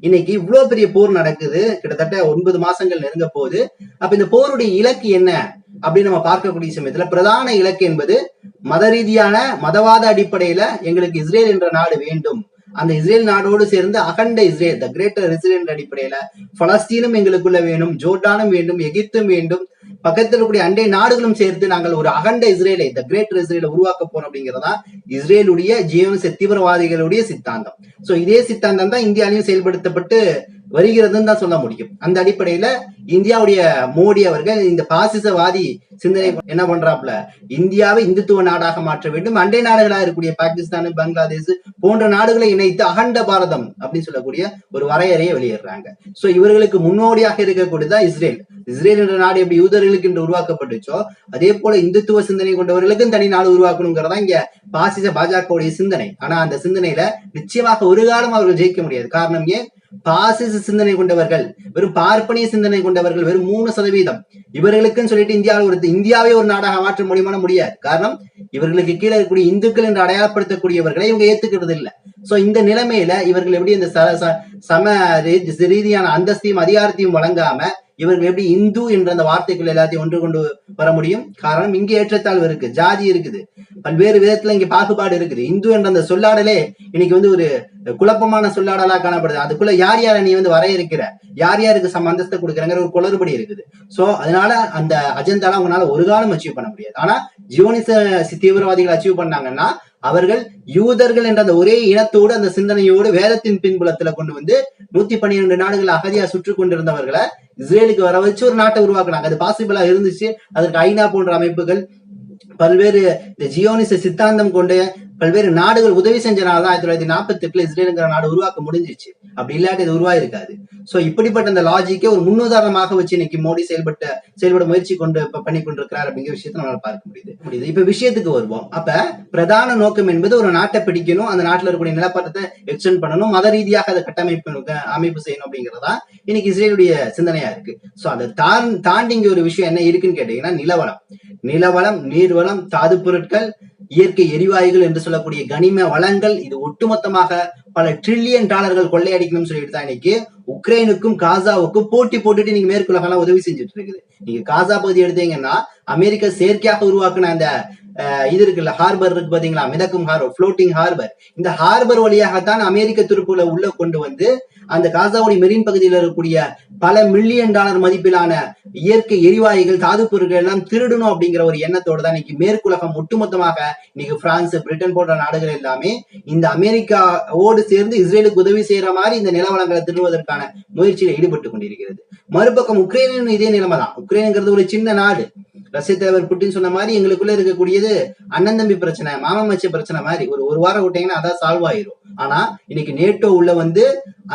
இன்னைக்கு இவ்வளவு பெரிய போர் நடக்குது. கிட்டத்தட்ட ஒன்பது மாசங்கள் நெருங்க போகுது. அப்ப இந்த போருடைய இலக்கு என்ன? அப்படின்னு நம்ம பார்க்கக்கூடிய சமயத்துல பிரதான இலக்கு என்பது மத ரீதியான மதவாத அடிப்படையில எங்களுக்கு இஸ்ரேல் என்ற நாடு வேண்டும். அந்த இஸ்ரேல் நாடோடு சேர்ந்து அகண்ட இஸ்ரேல் த கிரேட்டர் இஸ்ரேல் அடிப்படையில பலஸ்தீனும் எங்களுக்குள்ள வேணும் ஜோர்டானும் வேண்டும் எகிப்தும் வேண்டும். பக்கத்தில் இருக்கக்கூடிய அண்டை நாடுகளும் சேர்த்து நாங்கள் ஒரு அகண்ட இஸ்ரேலை த கிரேட்டர் இஸ்ரேலை உருவாக்க போறோம் அப்படிங்கிறதா இஸ்ரேலுடைய ஜீவன தீவிரவாதிகளுடைய சித்தாந்தம். சோ இதே சித்தாந்தம் தான் இந்தியாலையும் செயல்படுத்தப்பட்டு வருகிறதுன்னு தான் சொல்ல முடியும். அந்த அடிப்படையில இந்தியாவுடைய மோடி அவர்கள் இந்த பாசிசவாதி சிந்தனை என்ன பண்றாப்ல இந்தியாவை இந்துத்துவ நாடாக மாற்ற வேண்டும். அண்டை நாடுகளாக இருக்கக்கூடிய பாகிஸ்தான் பங்களாதேஷ் போன்ற நாடுகளை இணைத்து அகண்ட பாரதம் அப்படின்னு சொல்லக்கூடிய ஒரு வரையறையை வெளியிடுறாங்க. சோ இவர்களுக்கு முன்னோடியாக இருக்கக்கூடியதான் இஸ்ரேல். இஸ்ரேல் என்ற நாடு எப்படி யூதர்களுக்கு என்று உருவாக்கப்பட்டுச்சோ அதே போல இந்துத்துவ சிந்தனை கொண்டவர்களுக்கும் தனி நாடு உருவாக்கணுங்கிறதா இங்க பாசிச பாஜகவுடைய சிந்தனை. ஆனா அந்த சிந்தனையில நிச்சயமாக ஒரு காலம் அவர்கள் ஜெயிக்க முடியாது. காரணம் ஏன்? பாசிச சிந்தனை கொண்டவர்கள் வெறும் பார்ப்பனிய சிந்தனை கொண்டவர்கள் வெறும் மூணு சதவீதம். இவர்களுக்குன்னு சொல்லிட்டு இந்தியாவில் ஒரு இந்தியாவே ஒரு நாடாக மாற்ற முடியுமான முடியாது. காரணம் இவர்களுக்கு கீழே இருக்கக்கூடிய இந்துக்கள் என்று அடையாளப்படுத்தக்கூடியவர்களை இவங்க ஏத்துக்கிறது இல்லை சோ இந்த நிலைமையில இவர்கள் எப்படி இந்த ச- ச- சம ரீ- ரீதியான அந்தஸ்தையும் அதிகாரத்தையும் வழங்காம இவர்கள் எப்படி இந்து என்ற அந்த வார்த்தைக்குள்ள எல்லாத்தையும் ஒன்று கொண்டு வர முடியும்? காரணம் இங்கே ஏற்றத்தாழ்வு இருக்கு ஜாதி இருக்குது. பல்வேறு விதத்துல இங்க பாகுபாடு இருக்குது. இந்து என்ற அந்த சொல்லாடலே இன்னைக்கு வந்து ஒரு குழப்பமான சொல்லாடலா காணப்படுது. அதுக்குள்ள யார் யாரை நீ வந்து வரையறுக்கிற? யார் யாருக்கு சம அந்தஸ்தை கொடுக்குறங்கிற ஒரு குளறுபடி இருக்குது. சோ அதனால அந்த அஜெண்டால அவங்களால ஒரு காலம் அச்சீவ் பண்ண முடியாது. ஆனா ஜியோனிச தீவிரவாதிகள் அச்சீவ் பண்ணாங்கன்னா அவர்கள் யூதர்கள் என்ற அந்த ஒரே இனத்தோடு அந்த சிந்தனையோடு வேதத்தின் பின்புலத்துல கொண்டு வந்து நூத்தி பன்னிரெண்டு நாடுகள் அகதியா சுற்றி கொண்டிருந்தவர்களை இஸ்ரேலுக்கு வர வச்சு ஒரு நாட்டை உருவாக்குனாங்க. அது பாசிபிளா இருந்துச்சு. அதற்கு ஐநா போன்ற அமைப்புகள் பல்வேறு இந்த ஜியோனிச சித்தாந்தம் கொண்ட பல்வேறு நாடுகள் உதவி செஞ்சனால தான் ஆயிரத்தி தொள்ளாயிரத்தி நாற்பத்தி எட்டுல இஸ்ரேலுங்கிற நாடு உருவாக்க முடிஞ்சிச்சு அப்படி இல்லாட்டி இது உருவாயிருக்காது. சோ இப்படிப்பட்ட அந்த லாஜிக்கே ஒரு முன்னுதாரணமாக வச்சு இன்னைக்கு மோடி செயல்பட்ட செயல்பட முயற்சி கொண்டு பண்ணி கொண்டிருக்கிறார் அப்படிங்கிற விஷயத்த நம்மளால பார்க்க முடியுது. முடியுது இப்ப விஷயத்துக்கு வருவோம். அப்ப பிரதான நோக்கம் என்பது ஒரு நாட்டை பிடிக்கணும் அந்த நாட்டுல இருக்கக்கூடிய நிலப்பரத்தை எக்ஸ்டென்ட் பண்ணணும் மத ரீதியாக அதை கட்டமைப்பு அமைப்பு செய்யணும் அப்படிங்கறதா இன்னைக்கு இஸ்ரேலுடைய சிந்தனையா இருக்கு. சோ அதை தான் தாண்டி இங்க ஒரு விஷயம் என்ன இருக்குன்னு கேட்டீங்கன்னா நிலவளம். நிலவளம் நீர்வளம் தாது பொருட்கள் இயற்கை எரிவாயுகள் என்று சொல்லக்கூடிய கனிம வளங்கள் இது ஒட்டுமொத்தமாக பல ட்ரில்லியன் டாலர்கள் கொள்ளையடிக்கணும்னு சொல்லிட்டு தான் இன்னைக்கு உக்ரைனுக்கும் காசாவுக்கும் போட்டி போட்டுட்டு நீங்க மேற்குலகெல்லாம் உதவி செஞ்சுட்டு இருக்குது நீங்க காசா பகுதி எடுத்தீங்கன்னா அமெரிக்கா செயற்கையாக உருவாக்குன அந்த இது இருக்குல்ல ஹார்பர் இருக்கு பாத்தீங்களா? மிதக்கும் ஹார்பர் ஃப்ளோட்டிங் ஹார்பர் இந்த ஹார்பர் வழியாகத்தான் அமெரிக்க துருப்புல உள்ள கொண்டு வந்து அந்த காசாவுடைய மெரின் பகுதியில் இருக்கக்கூடிய பல மில்லியன் டாலர் மதிப்பிலான இயற்கை எரிவாயுகள் தாது பொருட்கள் எல்லாம் திருடணும் அப்படிங்கிற ஒரு எண்ணத்தோடு தான் இன்னைக்கு மேற்குலகம் ஒட்டுமொத்தமாக இன்னைக்கு பிரான்ஸ் பிரிட்டன் போன்ற நாடுகள் எல்லாமே இந்த அமெரிக்காவோடு சேர்ந்து இஸ்ரேலுக்கு உதவி செய்யற மாதிரி இந்த நிலவளங்களை திருடுவதற்கான முயற்சியில் ஈடுபட்டு கொண்டிருக்கிறது. மறுபக்கம் உக்ரைனின் இதே நிலைமை தான் உக்ரைனுங்கிறது ஒரு சின்ன நாடு. ரஷ்ய தலைவர் புட்டின் சொன்ன மாதிரி எங்களுக்குள்ள இருக்கக்கூடியது அண்ணன் தம்பி பிரச்சனை மாமா மச்ச பிரச்சனை மாதிரி. ஒரு ஒரு வாரம் விட்டீங்கன்னா அதான் சால்வ் ஆயிரும். ஆனா இன்னைக்கு நேட்டோ உள்ள வந்து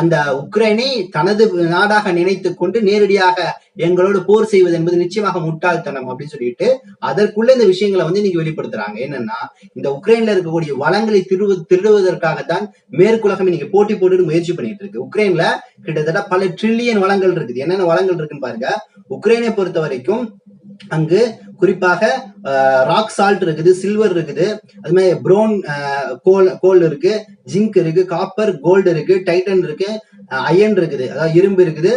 அந்த உக்ரைனை தனது நாடாக நினைத்து கொண்டு நேரடியாக எங்களோடு போர் செய்வது என்பது நிச்சயமாக முட்டாள்தனம் அப்படின்னு சொல்லிட்டு அதற்குள்ள இந்த விஷயங்களை வந்து இன்னைக்கு வெளிப்படுத்துறாங்க. என்னன்னா இந்த உக்ரைன்ல இருக்கக்கூடிய வளங்களை திருடு திருடுவதற்காகத்தான் மேற்குலகம் இன்னைக்கு போட்டி போட்டு முயற்சி பண்ணிட்டு இருக்கு. உக்ரைன்ல கிட்டத்தட்ட பல ட்ரில்லியன் வளங்கள் இருக்குது. என்னென்ன வளங்கள் இருக்குன்னு பாருங்க. உக்ரைனை பொறுத்த வரைக்கும் அங்கு குறிப்பாக ராக் சால்ட் இருக்குது சில்வர் இருக்குது அது மாதிரி ப்ரௌன் கோல் கோல் இருக்கு ஜிங்க் இருக்கு காப்பர் கோல்டு இருக்கு டைட்டன் இருக்கு அயன் இருக்குது அதாவது இரும்பு இருக்குது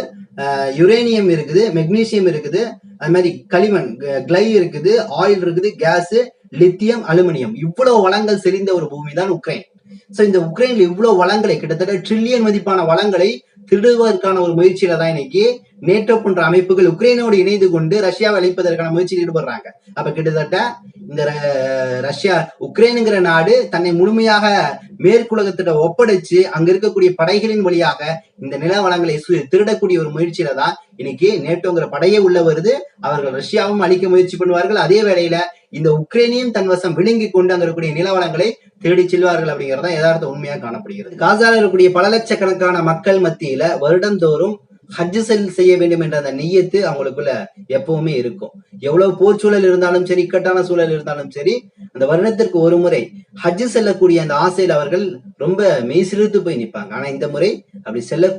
யுரேனியம் இருக்குது மெக்னீசியம் இருக்குது அது மாதிரி களிமண் கிளை இருக்குது ஆயில் இருக்குது கேஸ் லித்தியம் அலுமினியம் இவ்வளவு வளங்கள் செறிந்த ஒரு பூமி தான் உக்ரைன். சோ இந்த உக்ரைன்ல இவ்வளவு வளங்களை கிட்டத்தட்ட ட்ரில்லியன் மதிப்பான வளங்களை திருடுவதற்கான ஒரு முயற்சியில தான் இன்னைக்கு நேட்டோ போன்ற அமைப்புகள் உக்ரைனோடு இணைந்து கொண்டு ரஷ்யாவை அழிப்பதற்கான முயற்சியில் ஈடுபடுறாங்க. அப்ப கிட்டத்தட்ட இந்த ரஷ்யா உக்ரைனுங்கிற நாடு தன்னை முழுமையாக மேற்குலகத்திட்ட ஒப்படைச்சு அங்க இருக்கக்கூடிய படைகளின் வழியாக இந்த நில வளங்களை சு- திருடக்கூடிய ஒரு முயற்சியில தான் இன்னைக்கு நேட்டோங்கிற படையே உள்ள வருது. அவர்கள் ரஷ்யாவும் அழிக்க முயற்சி பண்ணுவார்கள். அதே வேளையில இந்த உக்ரைனையும் தன் வசம் விழுங்கி கொண்டு அங்க இருக்கக்கூடிய நிலவளங்களை தேடி செல்வார்கள் அப்படிங்கறத யதார்த்த உண்மையா காணப்படுகிறது. காசால இருக்கக்கூடிய பல லட்சக்கணக்கான மக்கள் மத்தியில வருடந்தோறும் ஹஜ் செல் செய்ய வேண்டும் என்ற அந்த நெய்யத்து அவங்களுக்குள்ள எப்பவுமே இருக்கும். எவ்வளவு போர் சூழல் இருந்தாலும் சரி இக்கட்டான சூழல் இருந்தாலும் சரி அந்த வருடத்திற்கு ஒரு முறை ஹஜ் செல்லக்கூடிய அந்த ஆசையில் அவர்கள் ரொம்ப மெய்சிலிர்த்து போய் நிற்பாங்க. ஆனா இந்த முறை அப்படி செல்ல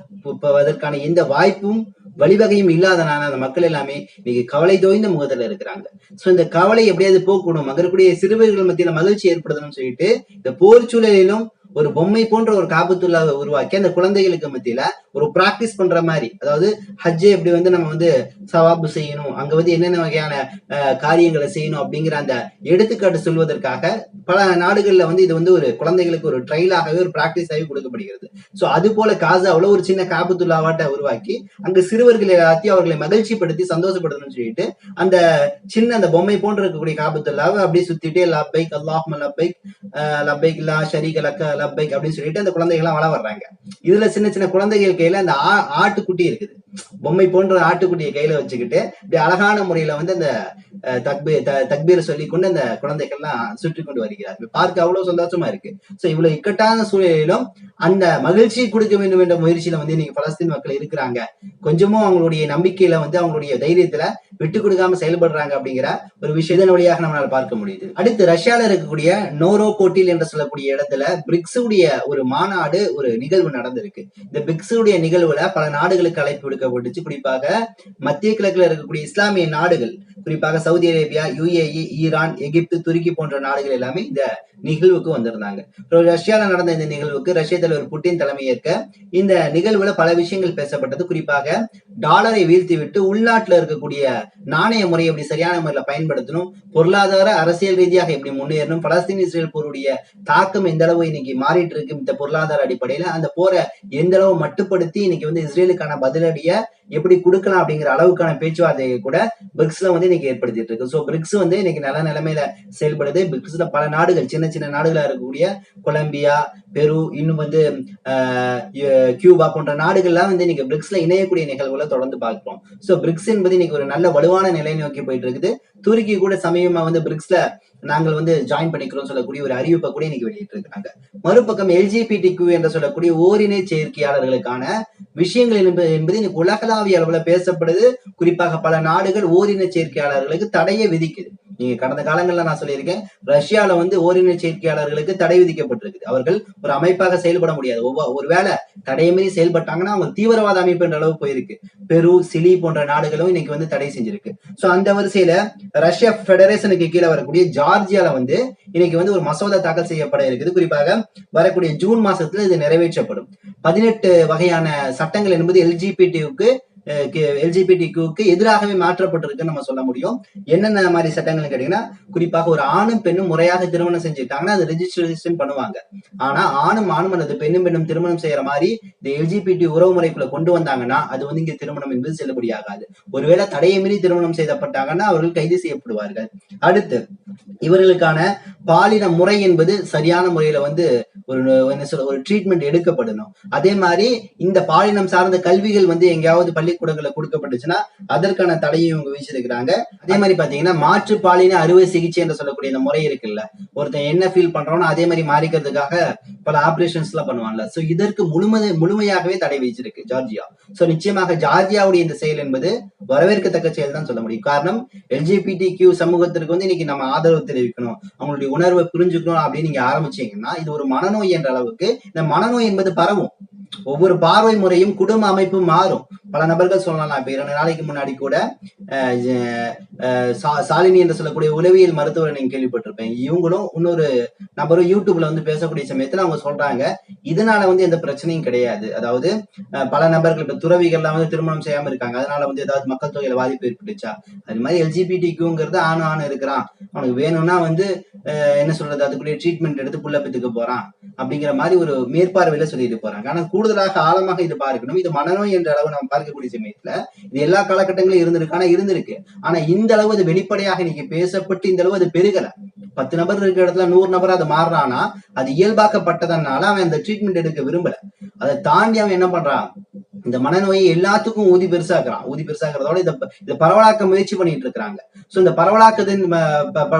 போவதற்கான எந்த வாய்ப்பும் வழிவகையும் இல்லாதனால அந்த மக்கள் எல்லாமே இன்னைக்கு கவலை தோய்ந்த முகத்துல இருக்கிறாங்க. சோ இந்த கவலை எப்படியாவது போக்கணும் அங்கக்கூடிய சிறுவர்கள் மத்தியில மகிழ்ச்சி ஏற்படுத்தணும்னு சொல்லிட்டு இந்த போர் சூழலிலும் ஒரு பொம்மை போன்ற ஒரு காபத்துள்ளாவை உருவாக்கி அந்த குழந்தைகளுக்கு மத்தியில ஒரு பிராக்டிஸ் பண்ற மாதிரி. அதாவது ஹஜ்ஜை எப்படி வந்து நம்ம வந்து சவாபு செய்யணும் அங்க வந்து என்னென்ன வகையான காரியங்களை செய்யணும் அப்படிங்கிற அந்த எடுத்துக்காட்டு சொல்வதற்காக பல நாடுகள்ல வந்து இது வந்து ஒரு குழந்தைகளுக்கு ஒரு ட்ரையலாகவே ஒரு பிராக்டிஸாகவே கொடுக்கப்படுகிறது. ஸோ அது போல காசாவுல ஒரு சின்ன காபத்துல்லாவாட்ட உருவாக்கி அங்கு சிறுவர்கள் எல்லாத்தையும் அவர்களை மகிழ்ச்சிப்படுத்தி சந்தோஷப்படுத்தணும்னு சொல்லிட்டு அந்த சின்ன அந்த பொம்மை போன்ற இருக்கக்கூடிய காபத்துல்லாவை அப்படியே சுத்திட்டே லப்பைக் அல்லாஹ் லப்பைக் அஹ் லப்பைக் லா ஷரீக் லக்க லப்பைக் அப்படின்னு சொல்லிட்டு அந்த குழந்தைகள்லாம் வள வர்றாங்க. இதுல சின்ன சின்ன குழந்தைகள் கையில அந்த ஆ- ஆட்டுக்குட்டி இருக்குது. பொம்மை போன்ற ஆட்டுக்குட்டியை கையில வச்சுக்கிட்டு இப்படி அழகான முறையில வந்து அந்த தக்பீ தக்பீரை சொல்லி கொண்டு அந்த குழந்தைகள்லாம் சுற்றி கொண்டு வருகிறார்கள் பார்க்க அவ்வளவு சந்தோஷமா இருக்கு. சோ இவ்வளவு இக்கட்டான சூழ்நிலையிலும் அந்த மகிழ்ச்சி கொடுக்க வேண்டும் என்ற முயற்சியில வந்து இன்னைக்கு பலஸ்தீன் மக்கள் இருக்கிறாங்க. கொஞ்சமும் அவங்களுடைய நம்பிக்கையில வந்து அவங்களுடைய தைரியத்துல விட்டு கொடுக்காம செயல்படுறாங்க அப்படிங்கிற ஒரு விஷயத்தின் வழியாக நம்மளால பார்க்க முடியுது. அடுத்து ரஷ்யால இருக்கக்கூடிய நோரோ கோட்டில் என்று சொல்லக்கூடிய இடத்துல பிரிக்ஸ் உடைய ஒரு மாநாடு ஒரு நிகழ்வு நடந்திருக்கு. இந்த பிரிக்ஸ் உடைய நிகழ்வுல பல நாடுகளுக்கு அழைப்பு விடுக்கப்பட்டுச்சு குறிப்பாக மத்திய கிழக்குல இருக்கக்கூடிய இஸ்லாமிய நாடுகள் குறிப்பாக சவுதி அரேபியா யுஏஇ ஈரான் எகிப்து துருக்கி போன்ற நாடுகள் எல்லாமே இந்த நிகழ்வுக்கு வந்திருந்தாங்க. ரஷ்யாவில் ரஷ்யால நடந்த இந்த நிகழ்வுக்கு ரஷ்ய தலைவர் புட்டின் தலைமையேற்க இந்த நிகழ்வுல பல விஷயங்கள் பேசப்பட்டது. குறிப்பாக டாலரை வீழ்த்தி விட்டு உள்நாட்டுல இருக்கக்கூடிய நாணய முறை எப்படி சரியான முறையில பயன்படுத்தணும் பொருளாதார அரசியல் ரீதியாக எப்படி முன்னேறணும் பலஸ்தீன் இஸ்ரேல் போருடைய தாக்கம் எந்த அளவு இன்னைக்கு மாறிட்டு இருக்கு இந்த பொருளாதார அடிப்படையில அந்த போரை எந்த அளவு மட்டுப்படுத்தி இன்னைக்கு வந்து இஸ்ரேலுக்கான பதிலடிய எப்படி கொடுக்கலாம் அப்படிங்கிற அளவுக்கான பேச்சுவார்த்தையை கூட பிரிக்ஸ்ல வந்து இன்னைக்கு ஏற்படுத்திட்டு இருக்கு. ஸோ பிரிக்ஸ் வந்து இன்னைக்கு நல்ல நிலைமையில செயல்படுது. பிரிக்ஸ்ல பல நாடுகள் சின்ன சின்ன நாடுகளா இருக்கக்கூடிய கொலம்பியா பெரு இன்னும் வந்து ஆஹ், கியூபா போன்ற நாடுகள்லாம் வந்து இன்னைக்கு பிரிக்ஸ்ல இணையக்கூடிய நிகழ்வுகளை தொடர்ந்து பார்க்கிறோம். ஸோ பிரிக்ஸ் என்பது இன்னைக்கு ஒரு நல்ல வலுவான நிலை நோக்கி போயிட்டு இருக்குது. துருக்கி கூட சமயமா வந்து பிரிக்ஸ்ல நாங்கள் வந்து ஜாயின் பண்ணிக்கிறோம் சொல்லக்கூடிய ஒரு அறிவிப்பை கூட இன்னைக்கு வெளியிட்டு இருக்காங்க மறுபக்கம் எல்ஜிபிடி கியூ என்று சொல்லக்கூடிய ஓரினை சேர்க்கையாளர்களுக்கான விஷயங்கள் என்பது என்பது இன்னைக்கு உலகளாவிய அளவுல பேசப்படுது. குறிப்பாக பல நாடுகள் ஓரின சேர்க்கையாளர்களுக்கு தடையை விதிக்குது. நீங்க கடந்த காலங்கள்ல நான் சொல்லியிருக்கேன் ரஷ்யால வந்து ஓரின சேர்க்கையாளர்களுக்கு தடை விதிக்கப்பட்டிருக்குது. அவர்கள் ஒரு அமைப்பாக செயல்பட முடியாது. ஒவ்வொரு ஒருவேளை தடையை செயல்பட்டாங்கன்னா அவங்க தீவிரவாத அமைப்பு என்ற அளவு போயிருக்கு. பெரு சிலி போன்ற நாடுகளும் இன்னைக்கு வந்து தடை செஞ்சிருக்கு. சோ அந்த வரிசையில ரஷ்யா பெடரேஷனுக்கு கீழே வரக்கூடிய ஜார்ஜியால வந்து இன்னைக்கு வந்து ஒரு மசோதா தாக்கல் செய்யப்பட இருக்குது. குறிப்பாக வரக்கூடிய ஜூன் மாசத்துல இது நிறைவேற்றப்படும். பதினெட்டு வகையான சட்டங்கள் என்பது எல்ஜிபிடிக்கு எல்ஜிபிடிக்கு எதிராகவே மாற்றப்பட்டிருக்குன்னு நம்ம சொல்ல முடியும். என்னென்ன மாதிரி சட்டங்கள்னு கேட்டீங்கன்னா குறிப்பாக ஒரு ஆணும் பெண்ணும் முறையாக திருமணம் செஞ்சுட்டாங்கன்னா அது ரிஜிஸ்ட்ரேஷன் பண்ணுவாங்க. ஆனா ஆணும் ஆணும் அல்லது பெண்ணும் பெண்ணும் திருமணம் செய்யற மாதிரி இந்த எல்ஜிபிடி உறவு முறைக்குள்ள கொண்டு வந்தாங்கன்னா அது வந்து இங்க திருமணம் என்பது செல்லுபடியாகாது ஒருவேளை தடையை மீறி திருமணம் செய்யப்பட்டாங்கன்னா அவர்கள் கைது செய்யப்படுவார்கள். அடுத்து இவர்களுக்கான பாலின முறை என்பது சரியான முறையில வந்து ஒரு என்ன சொல்ல ஒரு ட்ரீட்மெண்ட் எடுக்கப்படணும். அதே மாதிரி இந்த பாலினம் சார்ந்த கல்விகள் வந்து எங்கேயாவது பள்ளிக்கூடங்கள்ல கொடுக்கப்பட்டுச்சுன்னா அதற்கான தடையும் இவங்க வீசிருக்கிறாங்க அதே மாதிரி பாத்தீங்கன்னா மாற்று பாலின அறுவை சிகிச்சை என்று சொல்லக்கூடிய இந்த முறை இருக்குல்ல. ஒருத்தன் என்ன ஃபீல் பண்றோம்னா அதே மாதிரி மாறிக்கிறதுக்காக பல ஆபரேஷன்ஸ் எல்லாம் பண்ணுவாங்கல்ல சோ இதற்கு முழுமை முழுமையாகவே தடை விதிச்சிருக்கு ஜார்ஜியா. சோ நிச்சயமாக ஜார்ஜியாவுடைய இந்த செயல் என்பது வரவேற்கத்தக்க செயல் தான் சொல்ல முடியும். காரணம் எல்ஜிபிடி கியூ சமூகத்திற்கு வந்து இன்னைக்கு நம்ம ஆதரவு தெரிவிக்கணும். அவங்களுடைய உணர்வை புரிஞ்சுக்கணும் அப்படின்னு நீங்க ஆரம்பிச்சீங்கன்னா இது ஒரு மனநோய் என்ற அளவுக்கு இந்த மனநோய் என்பது பரவும். ஒவ்வொரு பார்வை முறையும் குடும்ப அமைப்பு மாறும். பல நபர்கள் சொல்லலாம். இப்ப இரண்டு நாளைக்கு முன்னாடி கூட சா- சாலினி என்று சொல்லக்கூடிய உளவியல் மருத்துவரை நீங்க கேள்விப்பட்டிருப்பேன். இவங்களும் இன்னொரு நபரும் யூடியூப்ல வந்து பேசக்கூடிய சமயத்துல அவங்க சொல்றாங்க இதனால வந்து எந்த பிரச்சனையும் கிடையாது. அதாவது பல நபர்கள் இப்ப துறவிகள்லாம் வந்து திருமணம் செய்யாம இருக்காங்க. அதனால வந்து ஏதாவது மக்கள் தொகையில பாதிப்பு ஏற்பட்டுச்சா? அது மாதிரி எல்ஜிபிடி கியூங்கிறது ஆணு ஆண் இருக்கிறான். அவனுக்கு வேணும்னா வந்து என்ன சொல்றது? அதுக்குரிய ட்ரீட்மெண்ட் எடுத்து புள்ள பித்துக்க போறான். அப்படிங்கிற மாதிரி ஒரு மேற்பார்வையில சொல்லிட்டு போறாங்க. ஆனா கூடுதலாக ஆழமாக இது பார்க்கணும். இது மனநோய் என்ற அளவு நம்ம பார்க்கக்கூடிய சமயத்துல இது எல்லா காலகட்டங்களும் இருந்திருக்கு. ஆனா இருந்திருக்கு. ஆனா இந்த அளவு அது வெளிப்படையாக இன்னைக்கு பேசப்பட்டு இந்த அளவு அது பெருகல. பத்து நபர் இருக்கிற இடத்துல நூறு நபர் அது மாறுறானா அது இயல்பாக்கப்பட்டதனால அவன் அந்த ட்ரீட்மெண்ட் எடுக்க விரும்பல. அதை தாண்டி அவன் என்ன பண்றான்? இந்த மனநோயை எல்லாத்துக்கும் ஊதி பெருசாக்குறான். ஊதி பெருசாக்குறதோட இதை இதை பரவலாக்க முயற்சி பண்ணிட்டு இருக்கிறாங்க. சோ இந்த பரவலாக்குதன்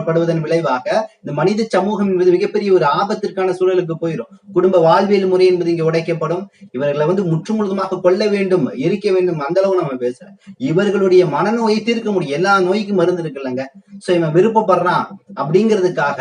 படுவதன் விளைவாக இந்த மனித சமூகம் என்பது மிகப்பெரிய ஒரு ஆபத்திற்கான சூழலுக்கு போயிடும் குடும்ப வாழ்வியல் முறை என்பது இங்க உடைக்கப்படும். இவர்களை வந்து முற்றுமுழுதுமாக கொல்ல வேண்டும் எரிக்க வேண்டும் அந்த அளவு நம்ம பேசுறேன் இவர்களுடைய மனநோயை தீர்க்க முடியும். எல்லா நோய்க்கும் மருந்து இருக்குல்லங்க சோ இவன் விருப்பப்படுறான் அப்படிங்கிறதுக்காக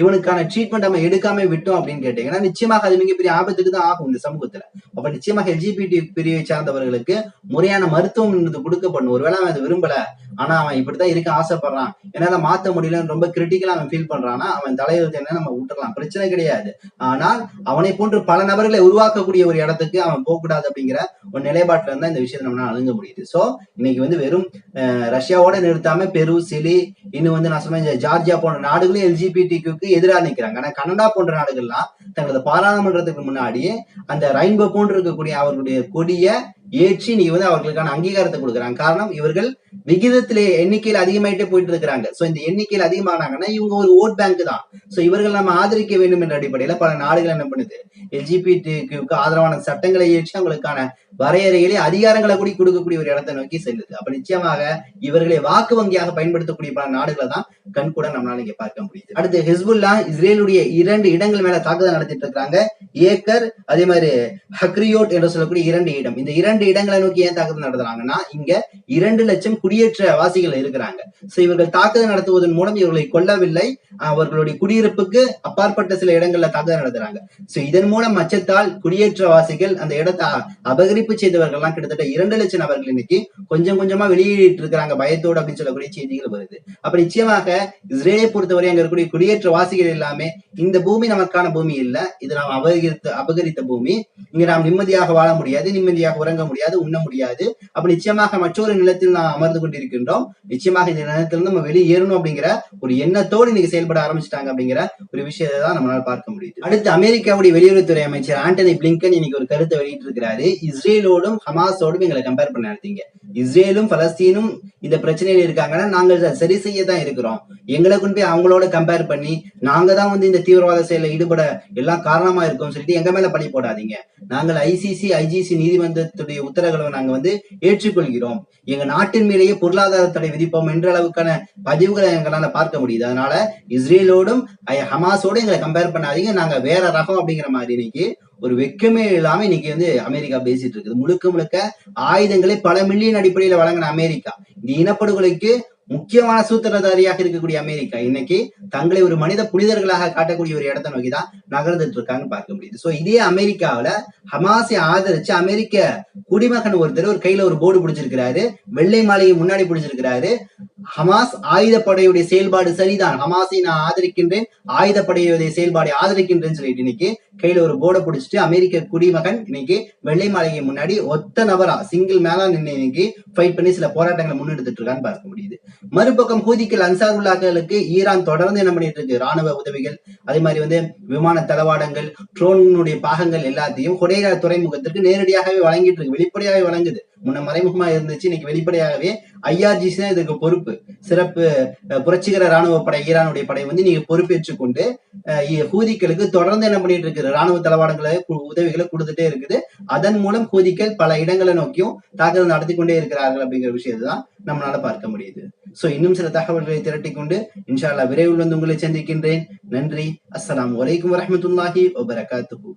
இவனுக்கான ட்ரீட்மெண்ட் நம்ம எடுக்காம விட்டோம் அப்படின்னு கேட்டீங்கன்னா நிச்சயமாக அது மிகப்பெரிய ஆபத்துக்கு தான் ஆகும் இந்த சமூகத்துல. அப்ப நிச்சயமாக எல்ஜிபிடி பிரிவை சார்ந்தவர்களுக்கு முறையான மருத்துவம் என்பது கொடுக்கப்படணும். ஒருவேளை அவன் அதை விரும்பல ஆனா அவன் இப்படித்தான் இருக்க ஆசைப்படுறான். என்னால மாத்த முடியலன்னு ரொம்ப கிரிட்டிக்கலா அவன் ஃபீல் பண்றான்னா அவன் தலையெழுத்து என்ன நம்ம விட்டுறலாம். பிரச்சனை கிடையாது. ஆனால் அவனை போன்று பல நபர்களை உருவாக்கக்கூடிய ஒரு இடத்துக்கு அவன் போகக்கூடாது அப்படிங்கிற ஒரு நிலைப்பாட்டுல இருந்தா இந்த விஷயத்தை நம்மளால அணுக முடியுது. சோ இன்னைக்கு வந்து வெறும் ரஷ்யாவோட நிறுத்தாம பெரு சிலி இன்னும் வந்து நான் சொன்ன ஜார்ஜியா போன்ற நாடுகளும் எல்ஜிபிடிக்கு எதிராக நிற்கிறாங்க ஆனா கனடா போன்ற நாடுகள்லாம் தங்களது பாராளுமன்றத்துக்கு முன்னாடியே அந்த ரெயின்போ போன்று இருக்கக்கூடிய அவர்களுடைய கொடிய ஏற்றி நீ வந்து அவர்களுக்கான அங்கீகாரத்தை கொடுக்குறாங்க. காரணம் இவர்கள் விகிதத்திலே எண்ணிக்கையில் அதிகமாயிட்டே போயிட்டு இருக்கிறாங்க சோ இந்த எண்ணிக்கையில் அதிகமானாங்கன்னா இவங்க ஒரு ஓட் பேங்க் தான். சோ இவர்கள் நம்ம ஆதரிக்க வேண்டும் என்ற அடிப்படையில பல நாடுகள் என்ன பண்ணுது? எல்ஜிபிடிக்கு ஆதரவான சட்டங்களை இயற்றி அவங்களுக்கான வரையறைகளே அதிகாரங்களை கூட கொடுக்கக்கூடிய ஒரு இடத்தை நோக்கி செல்லுது. அப்ப நிச்சயமாக இவர்களை வாக்கு வங்கியாக பயன்படுத்தக்கூடிய பல நாடுகளை தான் கண் கூட நம்மளால இங்க பார்க்க முடியுது. அடுத்து ஹிஸ்புல்லா இஸ்ரேலுடைய இரண்டு இடங்கள் மேல தாக்குதல் நடத்திட்டு இருக்காங்க. ஏக்கர் அதே மாதிரி ஹக்ரியோட் என்று சொல்லக்கூடிய இரண்டு இடம். இந்த இரண்டு இடங்களை நோக்கி ஏன் தாக்குதல் நடத்துறாங்கன்னா இங்க இரண்டு லட்சம் குடியேற்ற வாசிகள் இருக்கிறாங்க. சோ இவர்கள் தாக்குதல் நடத்துவதன் மூலம் இவர்களை கொல்லவில்லை. அவர்களுடைய குடியிருப்புக்கு அப்பாற்பட்ட சில இடங்கள்ல தாக்குதல் நடத்துறாங்க. சோ இதன் மூலம் அச்சத்தால் குடியேற்றவாசிகள் அந்த இடத்தை அபகரிப்பு செய்தவர்கள் எல்லாம் கிட்டத்தட்ட இரண்டு லட்சம் நபர்கள் இன்னைக்கு கொஞ்சம் கொஞ்சமா வெளியிட்டு இருக்கிறாங்க பயத்தோடு அப்படின்னு சொல்லக்கூடிய செய்திகள் வருது. அப்ப நிச்சயமாக இஸ்ரேலை பொறுத்தவரை அங்க இருக்கக்கூடிய குடியேற்றவாசிகள் எல்லாமே இந்த பூமி நமக்கான பூமி இல்ல. இது நாம் அபகரித்த அபகரித்த பூமி. இங்க நாம் நிம்மதியாக வாழ முடியாது நிம்மதியாக உறங்க முடியாது உண்ண முடியாது. அப்ப நிச்சயமாக மற்றொரு நிலத்தில் நாம் அமர்ந்து கொண்டிருக்கின்றோம். நிச்சயமாக இந்த நேரத்திலிருந்து நம்ம வெளியேறணும் அப்படிங்கிற ஒரு எண்ணத்தோடு இன்னைக்கு செயல்பட ஆரம்பிச்சிட்டாங்க அப்படிங்கிற ஒரு விஷயத்தை தான் நம்மளால பார்க்க முடியுது. அடுத்து அமெரிக்காவுடைய வெளியுறவுத்துறை அமைச்சர் ஆண்டனி பிளிங்கன் இன்னைக்கு ஒரு கருத்தை வெளியிட்டு இருக்கிறாரு இஸ்ரேலோடும் ஹமாஸோடும் எங்களை கம்பேர் பண்ண நடத்தீங்க. இஸ்ரேலும் பலஸ்தீனும் இந்த பிரச்சனையில இருக்காங்கன்னா நாங்கள் சரி செய்ய தான் இருக்கிறோம். எங்களை கொண்டு போய் அவங்களோட கம்பேர் பண்ணி நாங்க தான் வந்து இந்த தீவிரவாத செயலில் ஈடுபட எல்லாம் காரணமா இருக்கோம் சொல்லிட்டு எங்க மேல பழி போடாதீங்க. நாங்கள் ஐசிசி ஐஜிசி நீதிமன்றத்துடைய உத்தரவுகளை நாங்க வந்து ஏற்றுக்கொள்கிறோம். எங்க நாட்டின் மேலேயே பொருளாதார தடை விதிப்போம் என்ற அளவுக்கான பதிவுகளை எங்களால பார்க்க முடியுது. அதனால இஸ்ரேலோடும் ஐ- ஹமாஸோடும் எங்களை கம்பேர் பண்ணாதீங்க. நாங்க வேற ரகம் அப்படிங்கிற மாதிரி இன்னைக்கு ஒரு வெக்கமே இல்லாம இன்னைக்கு வந்து அமெரிக்கா பேசிட்டு இருக்குது. முழுக்க முழுக்க ஆயுதங்களை பல மில்லியன் அடிப்படையில வழங்கின அமெரிக்கா. இந்த இனப்படுகொலைக்கு முக்கியமான சூத்திரதாரியாக இருக்கக்கூடிய அமெரிக்கா இன்னைக்கு தங்களை ஒரு மனித புனிதர்களாக காட்டக்கூடிய ஒரு இடத்தை நோக்கி தான் நகர்ந்துட்டு இருக்காங்கன்னு பார்க்க முடியுது. சோ இதே அமெரிக்காவுல ஹமாஸை ஆதரிச்சு அமெரிக்க குடிமகன் ஒருத்தர் ஒரு கையில ஒரு போர்டு பிடிச்சிருக்கிறாரு. வெள்ளை மாளிகை முன்னாடி பிடிச்சிருக்கிறாரு. ஹமாஸ் ஆயுதப்படையுடைய செயல்பாடு சரிதான். ஹமாஸை நான் ஆதரிக்கின்றேன். ஆயுதப்படையுடைய செயல்பாடை ஆதரிக்கின்றேன்னு சொல்லிட்டு இன்னைக்கு கையில ஒரு போர்டை பிடிச்சிட்டு அமெரிக்க குடிமகன் இன்னைக்கு வெள்ளை மாளிகை முன்னாடி ஒத்த நபரா சிங்கிள் மேலா நின்று இன்னைக்கு ஃபைட் பண்ணி சில போராட்டங்களை முன்னெடுத்துட்டு இருக்கான்னு பார்க்க முடியுது. மறுபக்கம் ஹூதிக்கள் அன்சாருல்லாக்களுக்கு ஈரான் தொடர்ந்து என்ன பண்ணிட்டு இருக்கு? ராணுவ உதவிகள் அதே மாதிரி வந்து விமான தளவாடங்கள் ட்ரோனுடைய பாகங்கள் எல்லாத்தையும் கொடையா துறைமுகத்திற்கு நேரடியாகவே வழங்கிட்டு இருக்கு. வெளிப்படையாகவே வழங்குது. முன்ன மறைமுகமா இருந்துச்சு இன்னைக்கு வெளிப்படையாகவே ஐஆர்ஜிசி தான் இதுக்கு பொறுப்பு. சிறப்பு புரட்சிகர ராணுவ படை ஈரானுடைய படை வந்து நீங்க பொறுப்பேற்றுக் கொண்டு அஹ், ஹூதிக்களுக்கு தொடர்ந்து என்ன பண்ணிட்டு இருக்குது ராணுவ தளவாடங்களை உதவிகளை கொடுத்துட்டே இருக்குது. அதன் மூலம் ஹூதிக்கள் பல இடங்களை நோக்கியும் தாக்குதல் நடத்தி கொண்டே இருக்கிறார்கள் அப்படிங்கிற விஷயத்தை தான் நம்மளால பார்க்க முடியுது. சோ இன்னும் சில தகவல்களை திரட்டி கொண்டு இன்ஷால்லா விரைவில் வந்து உங்களை சந்திக்கின்றேன். நன்றி. அஸ்லாம் அலைக்கும் வரமத்துல்லாஹி வபரகாத்துஹு.